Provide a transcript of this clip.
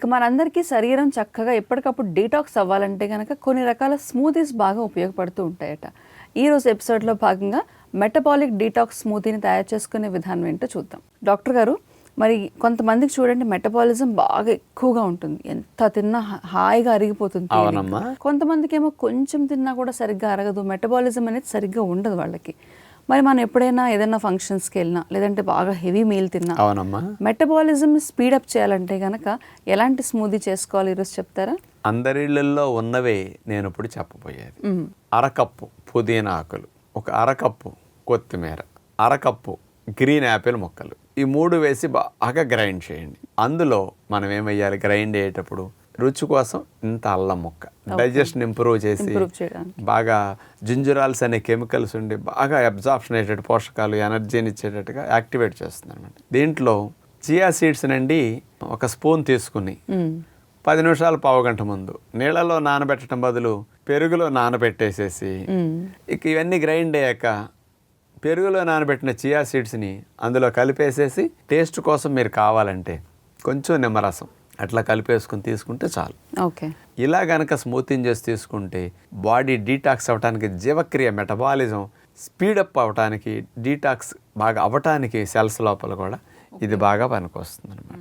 ఇక మనందరికీ శరీరం చక్కగా ఎప్పటికప్పుడు డీటాక్స్ అవ్వాలంటే కనుక కొన్ని రకాల స్మూతీస్ బాగా ఉపయోగపడుతూ ఉంటాయట. ఈ రోజు ఎపిసోడ్లో భాగంగా మెటబాలిక్ డీటాక్స్ స్మూతీని తయారు చేసుకునే విధానం ఏంటో చూద్దాం. డాక్టర్ గారు మరి కొంతమందికి చూడండి మెటబాలిజం బాగా ఎక్కువగా ఉంటుంది. ఎంత తిన్నా హాయిగా అరిగిపోతుంది. కొంతమందికి ఏమో కొంచెం తిన్నా కూడా సరిగ్గా అరగదు. మెటబాలిజం అనేది సరిగ్గా ఉండదు వాళ్ళకి. మరి మనం ఎప్పుడైనా ఏదైనా ఫంక్షన్స్కి వెళ్ళినా లేదంటే బాగా హెవీ మీల్ తిన్నా అవునమ్మా. మెటబాలిజం స్పీడప్ చేయాలంటే గనక ఎలాంటి స్మూదీ చేసుకోవాలి ఈరోజు చెప్తారా? అందరిళ్ళల్లో ఉన్నవే నేను ఇప్పుడు చెప్పబోయేది. అరకప్పు పుదీనా ఆకులు ఒక అరకప్పు కొత్తిమీర అరకప్పు గ్రీన్ యాపిల్ ముక్కలు. ఈ మూడు వేసి బాగా గ్రైండ్ చేయండి. అందులో మనం ఏమయ్యాలి గ్రైండ్ అయ్యేటప్పుడు రుచి కోసం ఇంత అల్లం ముక్క. డైజెషన్ ఇంప్రూవ్ చేసి. బాగా జింజురాల్స్ అనే కెమికల్స్ ఉండి బాగా అబ్జార్ప్షన్ అయ్యేటట్టు పోషకాలు ఎనర్జీని ఇచ్చేటట్టుగా యాక్టివేట్ చేస్తుంది అనమాట దీంట్లో చియా సీడ్స్ నుండి ఒక స్పూన్ తీసుకుని. పది నిమిషాలు పావు గంట ముందు నీళ్ళలో నానబెట్టడం బదులు పెరుగులో నానబెట్టేసేసి. ఇక ఇవన్నీ గ్రైండ్ అయ్యాక పెరుగులో నానబెట్టిన చియా సీడ్స్ని అందులో కలిపేసేసి టేస్ట్ కోసం మీరు కావాలంటే కొంచెం నిమ్మరసం అట్లా కలిపేసుకుని తీసుకుంటే చాలు. ఓకే. ఇలా గనక స్మూతింగ్ చేసి తీసుకుంటే బాడీ డీటాక్స్ అవ్వటానికి జీవక్రియ మెటబాలిజం స్పీడప్ అవ్వటానికి డీటాక్స్ బాగా అవ్వటానికి సెల్స్ లోపల కూడా ఇది బాగా పనికొస్తుంది అనమాట